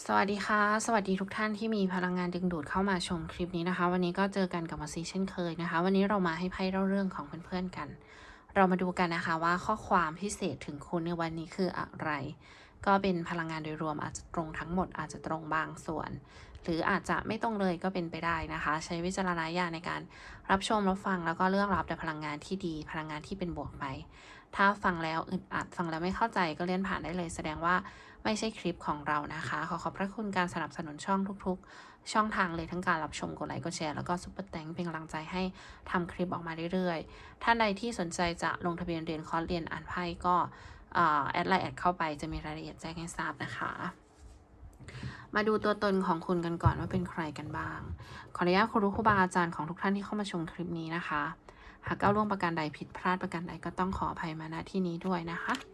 สวัสดีค่ะ สวัสดีทุกท่านที่มีพลังงานดึงดูดเข้ามาชมคลิปนี้นะคะ วันนี้ก็เจอกันกับมาซีเช่นเคยนะคะ วันนี้เรามาให้ไพ่เล่าเรื่องของเพื่อนๆกัน เรามาดูกันนะคะว่าข้อความพิเศษถึงคุณในวันนี้คืออะไร ก็เป็นพลังงานโดยรวมอาจจะตรงทั้งหมดอาจจะตรงบางส่วน หรืออาจจะไม่ตรงเลยก็เป็นไปได้นะคะ ใช้วิจารณญาณในการรับชมรับฟังแล้วก็เลือกรับแต่พลังงานที่ดี พลังงานที่เป็นบวกไป ถ้าฟังแล้วอึดอัดฟังแล้วไม่เข้าใจก็เลื่อนผ่านได้เลย แสดงว่า ไม่ใช่คลิปของเรานะคะ ขอขอบพระคุณการสนับสนุนช่องทุกๆ ช่องทางเลยทั้งการรับชมกดไลค์กดแชร์แล้วก็ซุปเปอร์แตงเป็นกำลังใจให้ทำคลิปออกมาเรื่อยๆ ท่านใดที่สนใจจะลงทะเบียนเรียนคอร์สเรียนอ่านไพ่ก็แอดไลน์แอดเข้าไปจะมีรายละเอียดแจ้งให้ทราบนะคะมาดูตัวตนของคุณกันก่อนว่าเป็นใครกันบ้าง ขออนุญาตครูรู้ครูบาอาจารย์ของทุกท่านที่เข้ามาชมคลิปนี้นะคะ หากก้าวล่วงประการใดผิดพลาดประการใดก็ต้องขออภัยมาณที่นี้ด้วยนะคะ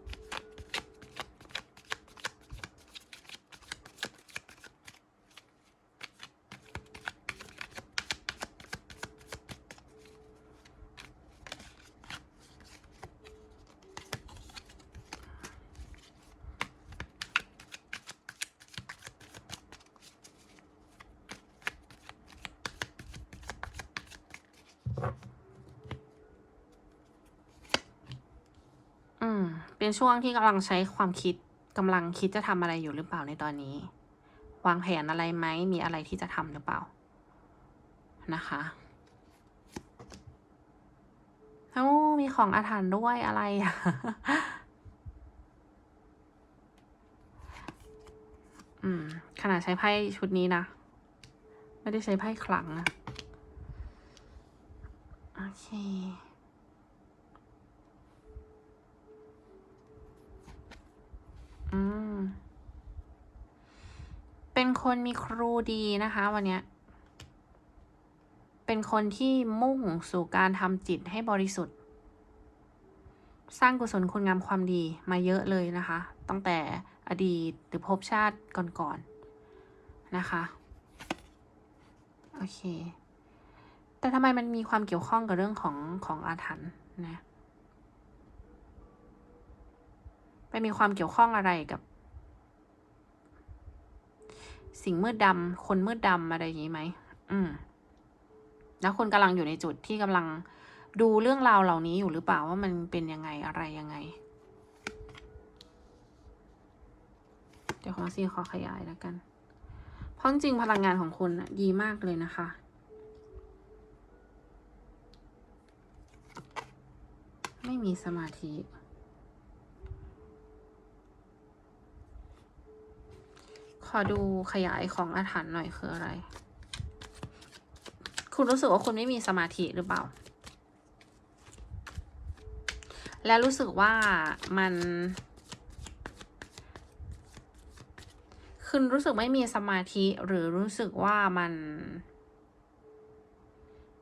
ม เป็นช่วงที่กำลังใช้ความคิดกำลังคิดจะทำอะไรอยู่หรือเปล่าในตอนนี้ วางแผนอะไรไหม มีอะไรที่จะทำหรือเปล่า นะคะโอ้มีของอาถรรพ์ด้วยอะไรอะอืม ขนาดใช้ไพ่ชุดนี้นะ ไม่ได้ใช้ไพ่ขลังนะ โอเค อืม เป็นคนมีครูดีนะคะ วันเนี้ย เป็นคนที่มุ่งสู่การทำจิตให้บริสุทธิ์ สร้างกุศลคุณงามความดีมาเยอะเลยนะคะ ตั้งแต่อดีตหรือภพชาติก่อนๆนนะคะ โอเค แต่ทำไมมันมีความเกี่ยวข้องกับเรื่องของของอาถรรพ์นะ มีความเกี่ยวข้องอะไรกับ สิ่งมืดดำคนมืดดำอะไรอย่างนี้ไหมอืม แล้วคุณกำลังอยู่ในจุดที่กำลังดูเรื่องราวเหล่านี้อยู่หรือเปล่าว่ามันเป็นยังไงอะไรยังไง เดี๋ยวขอซีขอขยายแล้วกัน เพราะจริงพลังงานของคุณดีมากเลยนะคะไม่มีสมาธิ ขอดูขยายของอาถรรพ์หน่อยคืออะไร คุณรู้สึกว่าคุณไม่มีสมาธิหรือเปล่า และรู้สึกว่ามันคุณรู้สึกไม่มีสมาธิหรือรู้สึกว่ามัน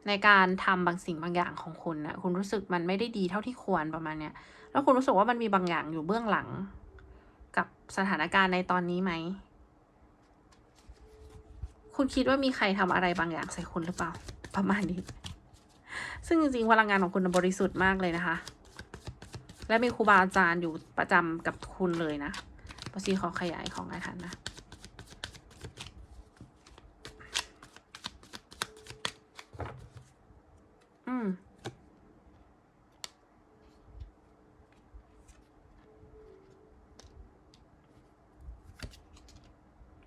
ในการทำบางสิ่งบางอย่างของคุณนะคุณรู้สึกมันไม่ได้ดีเท่าที่ควรประมาณเนี้ยแล้วคุณรู้สึกว่ามันมีบางอย่างอยู่เบื้องหลัง กับสถานการณ์ในตอนนี้ไหม คุณคิดว่ามีใครทำอะไรบางอย่างใส่คุณหรือเปล่า ประมาณนี้ ซึ่งจริงๆพลังงานของคุณบริสุทธิ์มากเลยนะคะ และมีครูบาอาจารย์อยู่ประจำกับคุณเลยนะปซีขอขยายของอาถรรพ์นะอืม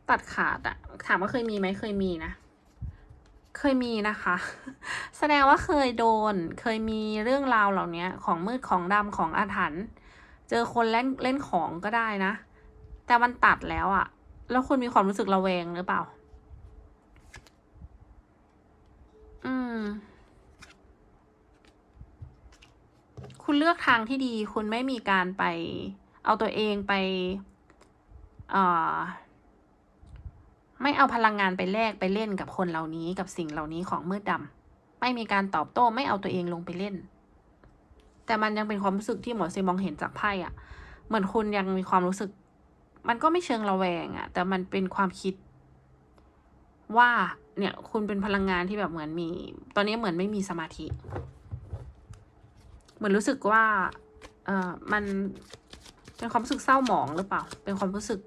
ตัดขาดอะ ถามว่าเคยมีไหมเคยมีนะ เคยมีนะคะ แสดงว่าเคยโดน เคยมีเรื่องราวเหล่านี้ของมืดของดำของอาถรรพ์เจอคนเล่นเล่นของก็ได้นะ แต่มันตัดแล้วอะแล้วคุณมีความรู้สึกระแวงหรือเปล่า อืม คุณเลือกทางที่ดี คุณไม่มีการไป เอาตัวเองไป เอ่อ ไม่เอาพลังงานไปแลกไปเล่นกับคนเหล่านี้กับสิ่งเหล่านี้ของมืดดำไม่มีการตอบโต้ไม่เอาตัวเองลงไปเล่น แต่มันยังเป็นความรู้สึกที่หมอซีมองเห็นจากไพ่อะเหมือนคุณยังมีความรู้สึก มันก็ไม่เชิงระแวงอะแต่มันเป็นความคิด ว่าเนี่ย คุณเป็นพลังงานที่แบบเหมือนมี ตอนนี้เหมือนไม่มีสมาธิ เหมือนรู้สึกว่า เออมันเป็นความรู้สึกเศร้าหมองหรือเปล่า เป็นความรู้สึก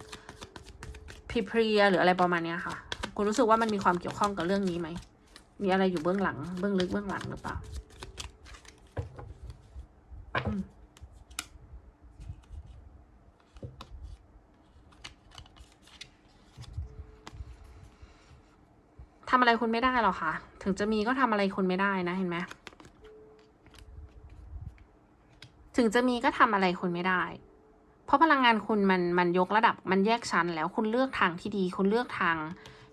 เพลียหรืออะไรประมาณเนี้ยค่ะ คุณรู้สึกว่ามันมีความเกี่ยวข้องกับเรื่องนี้ไหม มีอะไรอยู่เบื้องหลัง เบื้องลึกเบื้องหลังหรือเปล่าทำอะไรคุณไม่ได้หรอกค่ะ ถึงจะมีก็ทำอะไรคุณไม่ได้นะเห็นไหม ถึงจะมีก็ทำอะไรคุณไม่ได้ ราะพลังงานคุณมันมันยกระดับมันแยกชั้น แล้วคุณเลือกทางที่ดี คุณเลือกทาง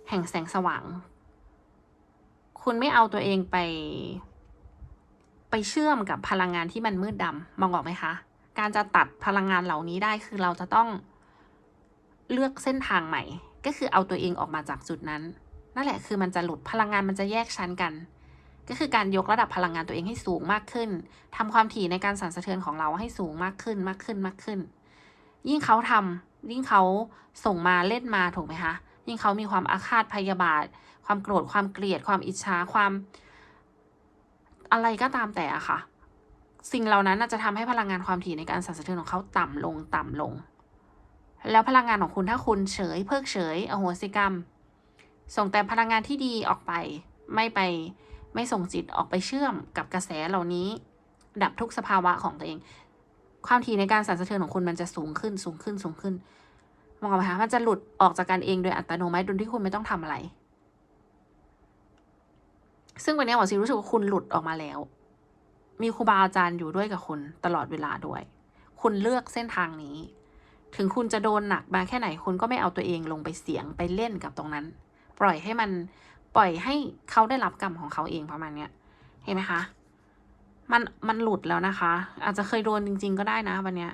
แห่งแสงสว่าง คุณไม่เอาตัวเองไป ไปเชื่อมกับพลังงานที่มันมืดดำมองออกไหมคะ การจะตัดพลังงานเหล่านี้ได้คือเราจะต้องเลือกเส้นทางใหม่ ก็คือเอาตัวเองออกมาจากจุดนั้น นั่นแหละคือมันจะหลุดพลังงานมันจะแยกชั้นกัน ก็คือการยกระดับพลังงานตัวเองให้สูงมากขึ้นทำความถี่ในการสั่นสะเทือนของเราให้สูงมากขึ้นมากขึ้นมากขึ้น ยิ่งเขาทำยิ่งเขาส่งมาเล่นมาถูกไหมคะ ยิ่งเขามีความอาฆาตพยาบาท ความโกรธความเกลียด ความอิจฉาความ อะไรก็ตามแต่อะค่ะ สิ่งเหล่านั้นจะทำให้พลังงานความถี่ในการสั่นสะเทือนของเขาต่ำลงต่ำลง แล้วพลังงานของคุณถ้าคุณเฉย เพิกเฉยอโหสิกรรม ส่งแต่พลังงานที่ดีออกไป ไม่ไปไม่ส่งจิตออกไปเชื่อมกับกระแสเหล่านี้ ดับทุกสภาวะของตัวเอง ความถี่ในการสั่นสะเทือนของคุณมันจะสูงขึ้นสูงขึ้นสูงขึ้นมองออกไหมคะมันจะหลุดออกจากกันเองโดยอัตโนมัติโดยที่คุณไม่ต้องทำอะไร ซึ่งวันนี้หมอซีรู้สึกว่าคุณหลุดออกมาแล้ว มีครูบาอาจารย์อยู่ด้วยกับคุณตลอดเวลาด้วย คุณเลือกเส้นทางนี้ ถึงคุณจะโดนหนักมาแค่ไหนคุณก็ไม่เอาตัวเองลงไปเสียงไปเล่นกับตรงนั้น ปล่อยให้มันปล่อยให้เขาได้รับกรรมของเขาเองประมาณเนี้ย เห็นไหมคะ มันมันหลุดแล้วนะคะ อาจจะเคยโดนจริง ๆ ก็ได้นะวันเนี้ย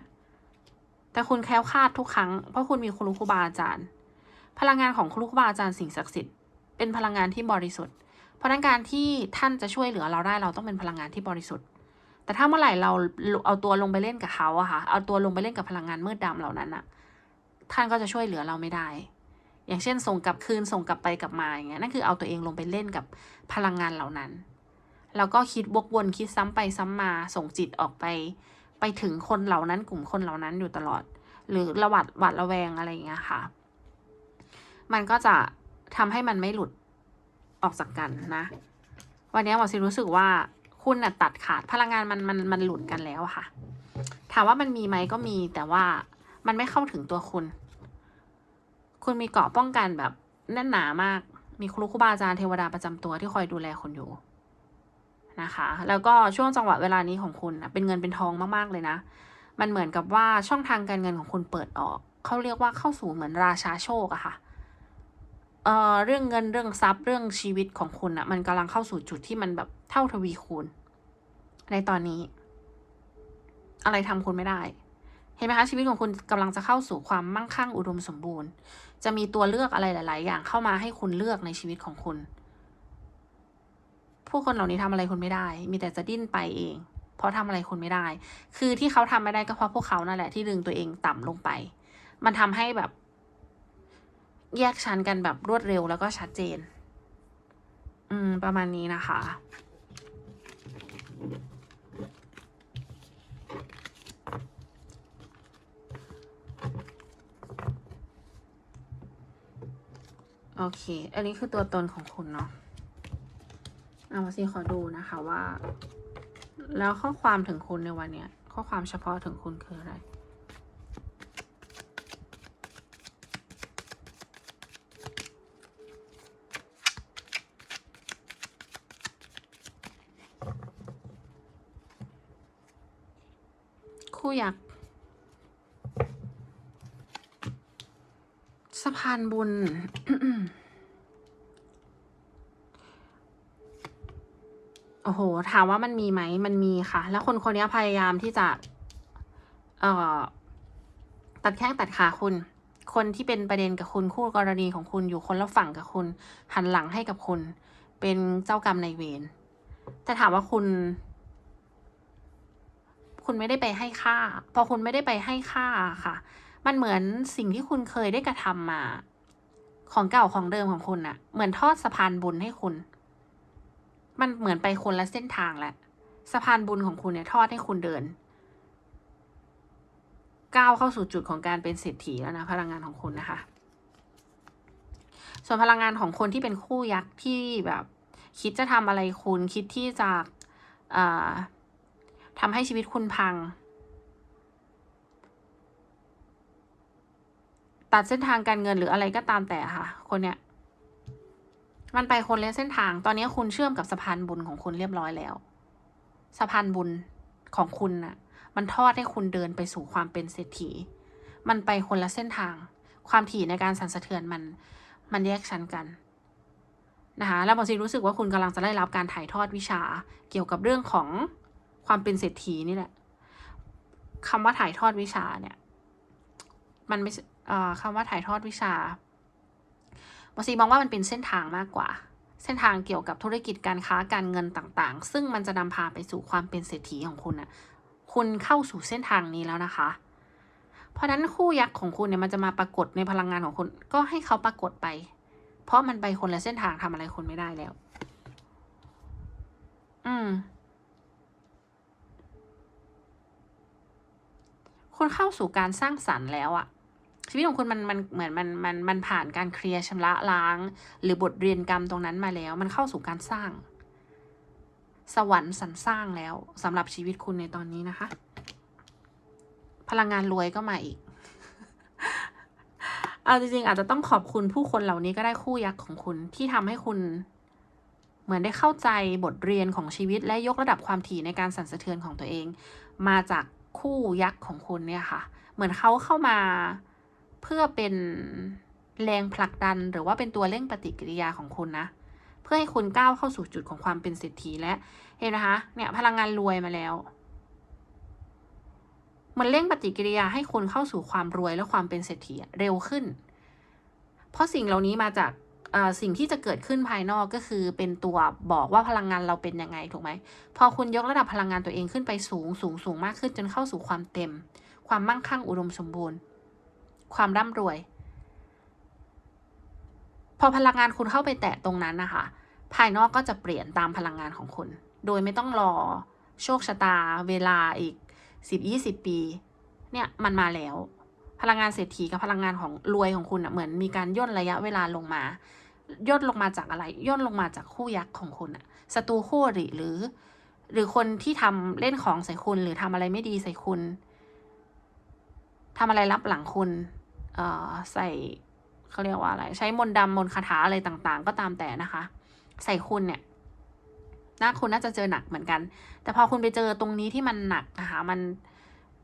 แต่คุณแคล้วคลาดทุกครั้งเพราะคุณมีครูครูบาอาจารย์ พลังงานของครูครูบาอาจารย์สิ่งศักดิ์สิทธิ์เป็นพลังงานที่บริสุทธิ์ เพราะนั้นการที่ท่านจะช่วยเหลือเราได้เราต้องเป็นพลังงานที่บริสุทธิ์ แต่ถ้าเมื่อไหร่เราเอาตัวลงไปเล่นกับเขาอะค่ะ เอาตัวลงไปเล่นกับพลังงานมืดดำเหล่านั้นอะท่านก็จะช่วยเหลือเราไม่ได้ อย่างเช่นส่งกลับคืนส่งกลับไปกลับมาอย่างเงี้ยนั่นคือเอาตัวเองลงไปเล่นกับพลังงานเหล่านั้น แล้วก็คิดวกวนคิดซ้ำไปซ้ำมาส่งจิตออกไป ไปถึงคนเหล่านั้นกลุ่มคนเหล่านั้นอยู่ตลอด หรือระหวัดหวัดระแวงอะไรอย่างเงี้ยค่ะ มันก็จะทำให้มันไม่หลุดออกจากกันนะ วันนี้หมอซีรู้สึกว่าคุณน่ะตัดขาดพลังงานมันมันมันหลุดกันแล้วค่ะ ถามว่ามันมีไหมก็มี แต่ว่ามันไม่เข้าถึงตัวคุณ คุณมีเกราะป้องกันแบบแน่นหนามาก มีครูครูบาอาจารย์เทวดาประจำตัวที่คอยดูแลคุณอยู่ นะคะ แล้วก็ช่วงจังหวะเวลานี้ของคุณนะเป็นเงินเป็นทองมากๆเลยนะ มันเหมือนกับว่าช่องทางการเงินของคุณเปิดออก เขาเรียกว่าเข้าสู่เหมือนราชาโชคอะค่ะเอ่อเรื่องเงินเรื่องทรัพย์เรื่องชีวิตของคุณอะมันกำลังเข้าสู่จุดที่มันแบบเท่าทวีคูณ ในตอนนี้ อะไรทำคุณไม่ได้ เห็นไหมคะชีวิตของคุณกำลังจะเข้าสู่ความมั่งคั่งอุดมสมบูรณ์ จะมีตัวเลือกอะไรหลาย ๆ อย่างเข้ามาให้คุณเลือกในชีวิตของคุณ ผู้คนเหล่านี้ทำอะไรคุณไม่ได้ มีแต่จะดิ้นไปเอง เพราะทำอะไรคุณไม่ได้ คือที่เขาทำไม่ได้ก็เพราะพวกเขานั่นแหละที่ดึงตัวเองต่ำลงไป มันทำให้แบบ แยกชั้นกันแบบรวดเร็วแล้วก็ชัดเจน อืม ประมาณนี้นะคะ โอเค อันนี้คือตัวตนของคุณเนาะ เอามาสิขอดูนะคะว่า แล้วข้อความถึงคุณในวันเนี้ย ข้อความเฉพาะถึงคุณคืออะไรคู่ยักสะพานบุญ โอ้โห ถามว่ามันมีไหม มันมีค่ะ แล้วคนคนนี้พยายามที่จะ เอ่อ ตัดแข้งตัดขาคุณ คนที่เป็นประเด็นกับคุณคู่กรณีของคุณอยู่คนละฝั่งกับคุณ หันหลังให้กับคุณ เป็นเจ้ากรรมนายเวร แต่ถามว่าคุณ คุณไม่ได้ไปให้ค่า พอคุณไม่ได้ไปให้ค่าค่ะ มันเหมือนสิ่งที่คุณเคยได้กระทำมา ของเก่าของเดิมของคุณน่ะเหมือนทอดสะพานบุญให้คุณ มันเหมือนไปคนละเส้นทางแหละสะพานบุญของคุณเนี่ยทอดให้คุณเดิน ก้าวเข้าสู่จุดของการเป็นเศรษฐีแล้วนะพลังงานของคุณนะคะ ส่วนพลังงานของคนที่เป็นคู่ยักษ์ที่แบบ คิดจะทำอะไรคุณคิดที่จะอ่าทำให้ชีวิตคุณพัง ตัดเส้นทางการเงินหรืออะไรก็ตามแต่ค่ะ คนเนี้ย มันไปคนละเส้นทาง ตอนนี้คุณเชื่อมกับสะพานบุญของคุณเรียบร้อยแล้ว สะพานบุญของคุณน่ะ มันทอดให้คุณเดินไปสู่ความเป็นเศรษฐี มันไปคนละเส้นทาง ความถี่ในการสั่นสะเทือนมัน มันแยกชั้นกันนะคะแล้วบางทีรู้สึกว่าคุณกำลังจะได้รับการถ่ายทอดวิชาเกี่ยวกับเรื่องของความเป็นเศรษฐีนี่แหละคำว่าถ่ายทอดวิชาเนี่ย มันไม่อ่อคำว่าถ่ายทอดวิชา บางทีมองว่ามันเป็นเส้นทางมากกว่า เส้นทางเกี่ยวกับธุรกิจการค้าการเงินต่างๆ ซึ่งมันจะนำพาไปสู่ความเป็นเศรษฐีของคุณน่ะคุณเข้าสู่เส้นทางนี้แล้วนะคะ เพราะฉะนั้นคู่ยักษ์ของคุณเนี่ยมันจะมาปรากฏในพลังงานของคุณ ก็ให้เขาปรากฏไป เพราะมันไปคนละเส้นทางทำอะไรคุณไม่ได้แล้ว อืมคุณเข้าสู่การสร้างสรรค์แล้วอะ ชีวิตของคุณมันมันเหมือนมันมันมันผ่านการเคลียร์ชำระล้าง หรือบทเรียนกรรมตรงนั้นมาแล้ว มันเข้าสู่การสร้าง สวรรค์สรรสร้างแล้วสำหรับชีวิตคุณในตอนนี้นะคะ พลังงานรวยก็มาอีก เอาจริงๆอาจจะต้องขอบคุณผู้คนเหล่านี้ก็ได้คู่ยักษ์ของคุณที่ทำให้คุณเหมือนได้เข้าใจบทเรียนของชีวิตและยกระดับความถี่ในการสั่นสะเทือนของตัวเอง มาจากคู่ยักษ์ของคุณเนี่ยค่ะ เหมือนเขาเข้ามา เพื่อเป็นแรงผลักดันหรือว่าเป็นตัวเร่งปฏิกิริยาของคุณนะ เพื่อให้คุณก้าวเข้าสู่จุดของความเป็นเศรษฐีและเห็นนะคะ เนี่ยพลังงานรวยมาแล้ว มันเร่งปฏิกิริยาให้คุณเข้าสู่ความรวยและความเป็นเศรษฐีเร็วขึ้น เพราะสิ่งเหล่านี้มาจากสิ่งที่จะเกิดขึ้นภายนอกก็คือเป็นตัวบอกว่าพลังงานเราเป็นยังไงถูกไหมพอคุณยกระดับพลังงานตัวเองขึ้นไปสูงสูงสูงมากขึ้นจนเข้าสู่ความเต็ม ความมั่งคั่งอุดมสมบูรณ์ ความร่ำรวย พอพลังงานคุณเข้าไปแตะตรงนั้นนะคะ ภายนอกก็จะเปลี่ยนตามพลังงานของคุณ โดยไม่ต้องรอโชคชะตา เวลาอีกสิบยี่สิบปี เนี่ยมันมาแล้ว พลังงานเศรษฐีกับพลังงานของรวยของคุณอะเหมือนมีการย่นระยะเวลาลงมาย่นลงมาจากอะไรย่นลงมาจากคู่ยักษ์ของคุณอะศัตรูคู่อริหรือ หรือคนที่ทำเล่นของใส่คุณหรือทำอะไรไม่ดีใส่คุณทำอะไรรับหลังคุณ ใส่เขาเรียกว่าอะไร ใช้มนต์ดำมนต์คาถาอะไรต่างๆ ก็ตามแต่นะคะ ใส่คุณเนี่ยน่าคุณน่าจะเจอหนักเหมือนกัน แต่พอคุณไปเจอตรงนี้ที่มันหนักนะคะมัน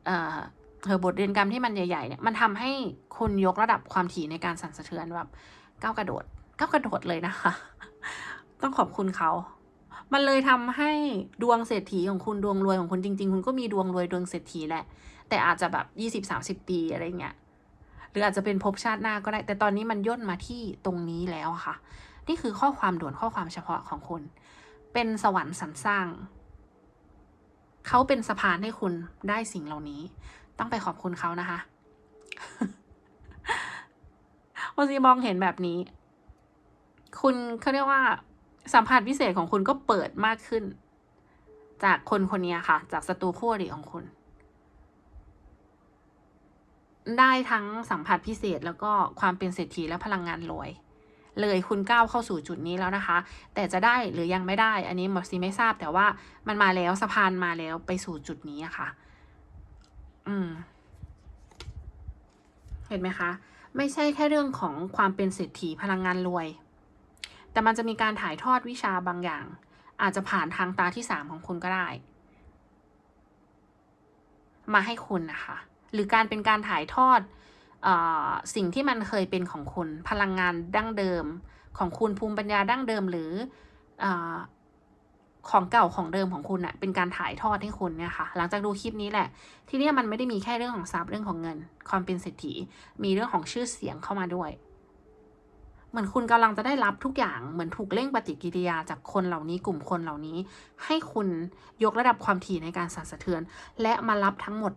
เอ่อเออบทเรียนกรรมที่มันใหญ่ๆเนี่ยมันทำให้คุณยกระดับความถี่ในการสั่นสะเทือนแบบก้าวกระโดดก้าวกระโดดเลยนะคะ ต้องขอบคุณเขา มันเลยทำให้ดวงเศรษฐีของคุณดวงรวยของคุณจริง ๆ คุณก็มีดวงรวยดวงเศรษฐีแหละ แต่อาจจะแบบยี่สิบสามสิบปีอะไรเงี้ย หรืออาจจะเป็นภพชาติหน้าก็ได้ แต่ตอนนี้มันย่นมาที่ตรงนี้แล้วค่ะ นี่คือข้อความด่วนข้อความเฉพาะของคุณ เป็นสวรรค์สรรสร้าง เขาเป็นสะพานให้คุณได้สิ่งเหล่านี้ ต้องไปขอบคุณเขานะคะโอซีมองเห็นแบบนี้ คุณเขาเรียกว่าสัมผัสพิเศษของคุณก็เปิดมากขึ้น จากคนคนนี้ค่ะ จากศัตรูคู่อริของคุณ ได้ทั้งสัมผัสพิเศษแล้วก็ความเป็นเศรษฐีและพลังงานรวย เลยคุณก้าวเข้าสู่จุดนี้แล้วนะคะ แต่จะได้หรือยังไม่ได้ อันนี้หมอซีไม่ทราบแต่ว่ามันมาแล้วสะพานมาแล้วไปสู่จุดนี้อะค่ะ อืม เห็นไหมคะ ไม่ใช่แค่เรื่องของความเป็นเศรษฐีพลังงานรวย แต่มันจะมีการถ่ายทอดวิชาบางอย่าง อาจจะผ่านทางตาที่สามของคุณก็ได้ มาให้คุณนะคะ หรือการเป็นการถ่ายทอดอสิ่งที่มันเคยเป็นของคุณ พลังงานดั้งเดิม ของคุณภูมิปัญญาดั้งเดิมหรืออของเก่าของเดิมของคุณอะเป็นการถ่ายทอดให้คุณเนี่ยค่ะ หลังจากดูคลิปนี้แหละ ที่นี่มันไม่ได้มีแค่เรื่องของทรัพย์เรื่องของเงิน ความเป็นเศรษฐี มีเรื่องของชื่อเสียงเข้ามาด้วย เหมือนคุณกำลังจะได้รับทุกอย่างเหมือนถูกเร่งปฏิกิริยาจากคนเหล่านี้กลุ่มคนเหล่านี้ ให้คุณยกระดับความถี่ในการสั่นสะเทือน และมารับทั้งหมด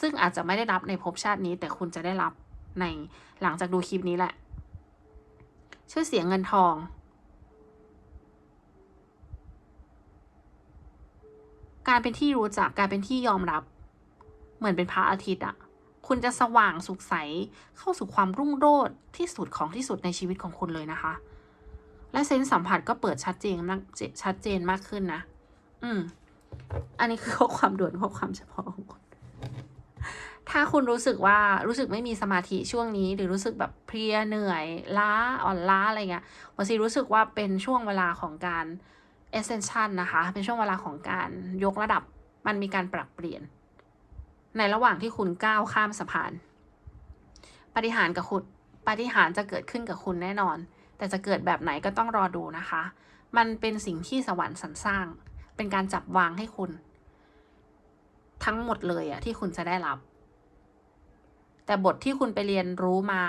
ซึ่งอาจจะไม่ได้รับในภพชาตินี้ แต่คุณจะได้รับในหลังจากดูคลิปนี้แหละ ชื่อเสียงเงินทอง การเป็นที่รู้จักการเป็นที่ยอมรับ เหมือนเป็นพระอาทิตย์อะคุณจะสว่างสุขใสเข้าสู่ความรุ่งโรจน์ที่สุดของที่สุดในชีวิตของคุณเลยนะคะ และเซนส์สัมผัสก็เปิดชัดเจนมากชัดเจนมากขึ้นนะ อืม อันนี้คือข้อความด่วนข้อความเฉพาะของ ถ้าคุณรู้สึกว่ารู้สึกไม่มีสมาธิช่วงนี้ หรือรู้สึกแบบเพลียเหนื่อยล้าอ่อนล้าอะไรเงี้ยวันซีรู้สึกว่าเป็นช่วงเวลาของการ ascension นะคะ เป็นช่วงเวลาของการยกระดับมันมีการปรับเปลี่ยน ในระหว่างที่คุณก้าวข้ามสะพานปฏิหารย์กับคุณปฏิหารย์จะเกิดขึ้นกับคุณแน่นอน แต่จะเกิดแบบไหนก็ต้องรอดูนะคะ มันเป็นสิ่งที่สวรรค์สรรสร้าง เป็นการจับวางให้คุณ ทั้งหมดเลยอะที่คุณจะได้รับ แต่บทที่คุณไปเรียนรู้มา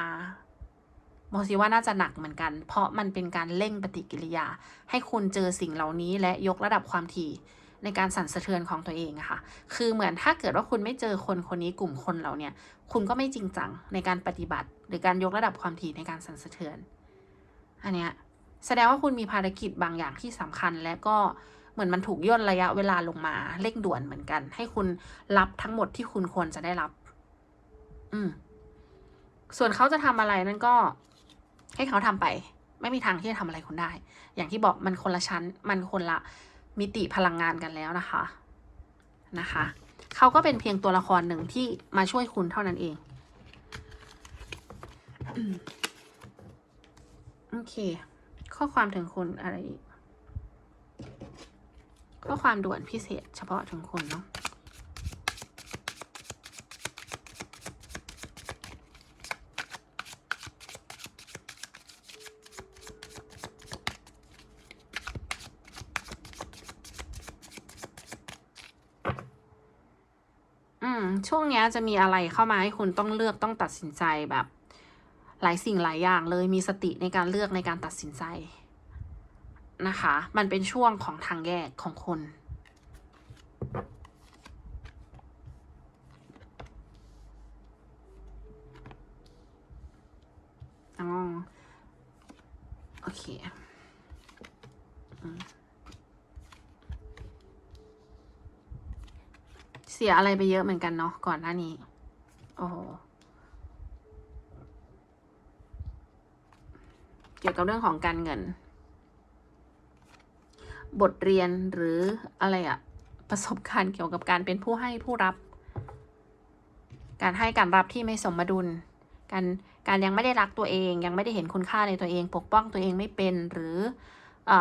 โมซิว่าน่าจะหนักเหมือนกัน เพราะมันเป็นการเร่งปฏิกิริยา ให้คุณเจอสิ่งเหล่านี้และยกระดับความถี่ในการสั่นสะเทือนของตัวเองอะค่ะ คือเหมือนถ้าเกิดว่าคุณไม่เจอคนคนนี้กลุ่มคนเหล่าเนี้ยคุณก็ไม่จริงจังในการปฏิบัติ หรือการยกระดับความถี่ในการสั่นสะเทือน อันเนี้ยแสดงว่าคุณมีภารกิจบางอย่างที่สำคัญและก็เหมือนมันถูกย่นระยะเวลาลงมาเร่งด่วนเหมือนกัน ให้คุณรับทั้งหมดที่คุณควรจะได้รับ อืม ส่วนเขาจะทำอะไรนั่นก็ ให้เขาทำไป ไม่มีทางที่จะทำอะไรคุณได้ อย่างที่บอกมันคนละชั้น มันคนละมิติพลังงานกันแล้วนะคะ นะคะเขาก็เป็นเพียงตัวละครหนึ่งที่มาช่วยคุณเท่านั้นเองโอเค ข้อความถึงคุณอะไรอีก ข้อความด่วนพิเศษเฉพาะถึงคุณเนาะ อืม ช่วงนี้จะมีอะไรเข้ามาให้คุณต้องเลือกต้องตัดสินใจแบบ หลายสิ่งหลายอย่างเลยมีสติในการเลือกในการตัดสินใจนะคะ มันเป็นช่วงของทางแยกของคุณอ๋อโอเคอืม เสียอะไรไปเยอะเหมือนกันเนาะก่อนหน้านี้ โอ้โห เกี่ยวกับเรื่องของการเงิน บทเรียนหรืออะไรอะประสบการณ์เกี่ยวกับการเป็นผู้ให้ผู้รับ การให้การรับที่ไม่สมดุล การการยังไม่ได้รักตัวเอง ยังไม่ได้เห็นคุณค่าในตัวเอง ปกป้องตัวเองไม่เป็นหรืออ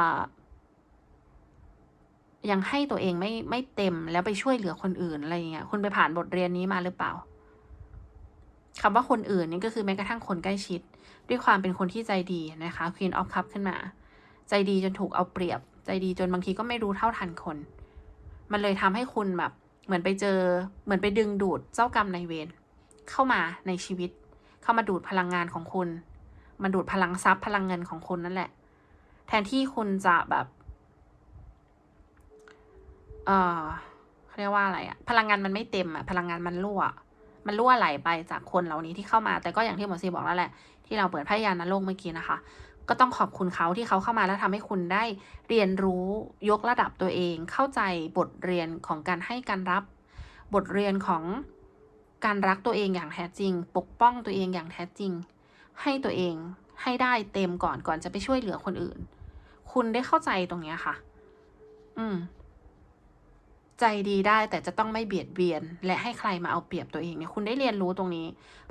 ยังให้ตัวเองไม่ไม่เต็มแล้วไปช่วยเหลือคนอื่นอะไรเงี้ยคุณไปผ่านบทเรียนนี้มาหรือเปล่าคำว่าคนอื่นนี่ก็คือแม้กระทั่งคนใกล้ชิด ด้วยความเป็นคนที่ใจดีนะคะ Queen of Cup ขึ้นมา ใจดีจนถูกเอาเปรียบ ใจดีจนบางทีก็ไม่รู้เท่าทันคน มันเลยทำให้คุณแบบ เหมือนไปเจอ เหมือนไปดึงดูดเจ้ากรรมนายเวรเข้ามาในชีวิต เข้ามาดูดพลังงานของคุณมาดูดพลังทรัพย์พลังเงินของคุณนั่นแหละ แทนที่คุณจะแบบ เออเขาเรียกว่าอะไรอะพลังงานมันไม่เต็มอะพลังงานมันรั่ว มันรั่วไหลไปจากคนเหล่านี้ที่เข้ามา แต่ก็อย่างที่หมอซีบอกแล้วแหละ ที่เราเปิดพยานโลกเมื่อกี้นะคะ ก็ต้องขอบคุณเขาที่เขาเข้ามาแล้วทำให้คุณได้เรียนรู้ยกระดับตัวเอง เข้าใจบทเรียนของการให้การรับบทเรียนของการรักตัวเองอย่างแท้จริง ปกป้องตัวเองอย่างแท้จริง ให้ตัวเองให้ได้เต็มก่อนก่อนจะไปช่วยเหลือคนอื่น คุณได้เข้าใจตรงเนี้ยค่ะ อืม ใจดีได้แต่จะต้องไม่เบียดเบียน และให้ใครมาเอาเปรียบตัวเองเนี่ยคุณได้เรียนรู้ตรงนี้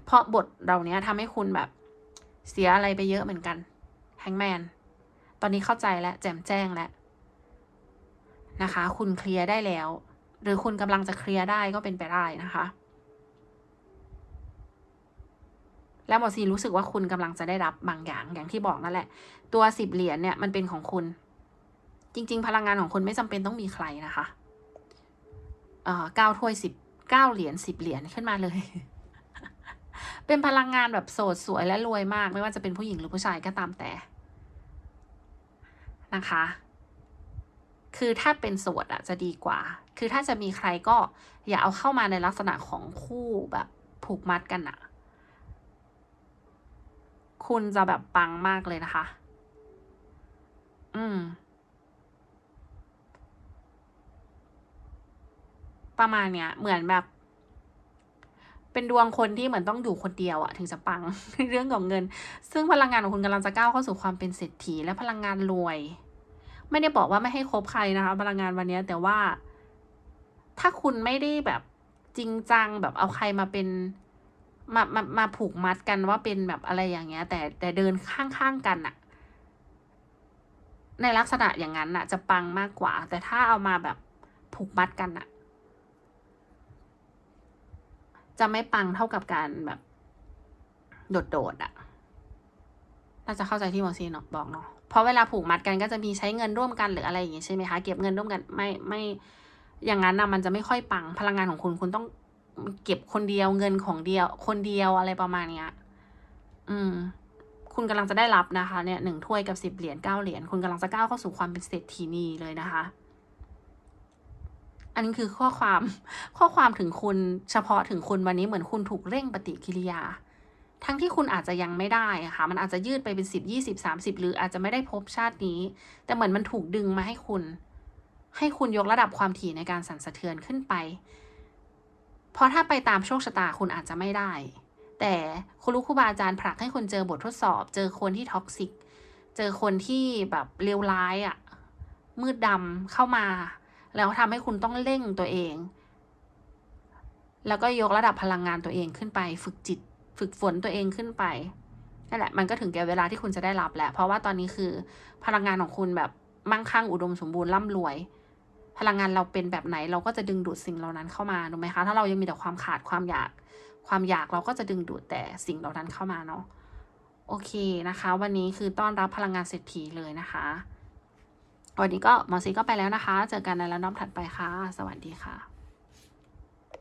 เพราะบทเราเนี้ยทำให้คุณแบบเสียอะไรไปเยอะเหมือนกันแฮงแมนตอนนี้เข้าใจแล้วแจ่มแจ้งแล้วนะคะ คุณเคลียร์ได้แล้ว หรือคุณกำลังจะเคลียร์ได้ก็เป็นไปได้นะคะ แล้วหมอซีรู้สึกว่าคุณกำลังจะได้รับบางอย่างอย่างที่บอกนั่นแหละ ตัวสิบเหรียญเนี่ยมันเป็นของคุณ จริง ๆ พลังงานของคุณไม่จำเป็นต้องมีใครนะคะ เก้าถ้วยสิบเก้าเหรียญสิบเหรียญขึ้นมาเลย เป็นพลังงานแบบโสดสวยและรวยมาก ไม่ว่าจะเป็นผู้หญิงหรือผู้ชายก็ตามแต่นะคะ คือถ้าเป็นโสดอะจะดีกว่า คือถ้าจะมีใครก็อย่าเอาเข้ามาในลักษณะของคู่แบบผูกมัดกันอะคุณจะแบบปังมากเลยนะคะ อืม ประมาณเนี้ยเหมือนแบบ เป็นดวงคนที่เหมือนต้องอยู่คนเดียวอะถึงจะปังเรื่องของเงิน ซึ่งพลังงานของคุณกำลังจะก้าวเข้าสู่ความเป็นเศรษฐีและพลังงานรวย ไม่ได้บอกว่าไม่ให้คบใครนะคะ พลังงานวันนี้แต่ว่า ถ้าคุณไม่ได้แบบจริงจังแบบเอาใครมาเป็นมามามาผูกมัดกันว่าเป็นแบบอะไรอย่างเงี้ย แต่แต่เดินข้างๆกันอะในลักษณะอย่างนั้นอะจะปังมากกว่า แต่ถ้าเอามาแบบผูกมัดกันอะ จะไม่ปังเท่ากับการแบบ โดดๆอะน่าจะเข้าใจที่หมอซีเนาะบอกเนาะเพราะเวลาผูกมัดกันก็จะมีใช้เงินร่วมกันหรืออะไรอย่างงี้ใช่ไหมคะเก็บเงินร่วมกันไม่ไม่อย่างนั้นนะมันจะไม่ค่อยปังพลังงานของคุณคุณต้องเก็บคนเดียวเงินของเดียว คนเดียวอะไรประมาณเนี้ย อืม คุณกำลังจะได้รับนะคะ เนี่ยหนึ่งถ้วยกับสิบเหรียญเก้าเหรียญคุณกำลังจะก้าวเข้าสู่ความเป็นเศรษฐีนีเลยนะคะ อันนี้คือข้อความข้อความถึงคุณเฉพาะถึงคุณวันนี้เหมือนคุณถูกเร่งปฏิกิริยา ทั้งที่คุณอาจจะยังไม่ได้ค่ะ มันอาจจะยืดไปเป็นสิบยี่สิบสามสิบหรืออาจจะไม่ได้พบชาตินี้ แต่เหมือนมันถูกดึงมาให้คุณ ให้คุณยกระดับความถี่ในการสั่นสะเทือนขึ้นไป เพราะถ้าไปตามโชคชะตาคุณอาจจะไม่ได้ แต่คุณรู้ครูบาอาจารย์ผลักให้คุณเจอบททดสอบ เจอคนที่ท็อกซิก เจอคนที่แบบเลวร้ายอะ่ะมืดดำเข้ามา แล้วทำให้คุณต้องเร่งตัวเอง แล้วก็ยกระดับพลังงานตัวเองขึ้นไป ฝึกจิต ฝึกฝนตัวเองขึ้นไปนั่นแหละมันก็ถึงแก่เวลาที่คุณจะได้รับแหละ เพราะว่าตอนนี้คือ พลังงานของคุณแบบมั่งคั่งอุดมสมบูรณ์ร่ำรวย พลังงานเราเป็นแบบไหนเราก็จะดึงดูดสิ่งเหล่านั้นเข้ามาถูกไหมคะ ถ้าเรายังมีแต่ความขาดความอยาก ความอยากเราก็จะดึงดูดแต่สิ่งเหล่านั้นเข้ามาเนาะโอเคนะคะ วันนี้คือต้อนรับพลังงานเศรษฐีเลยนะคะ วันนี้ก็หมอซีก็ไปแล้วนะคะ เจอกันในระนอบถัดไปค่ะ สวัสดีค่ะ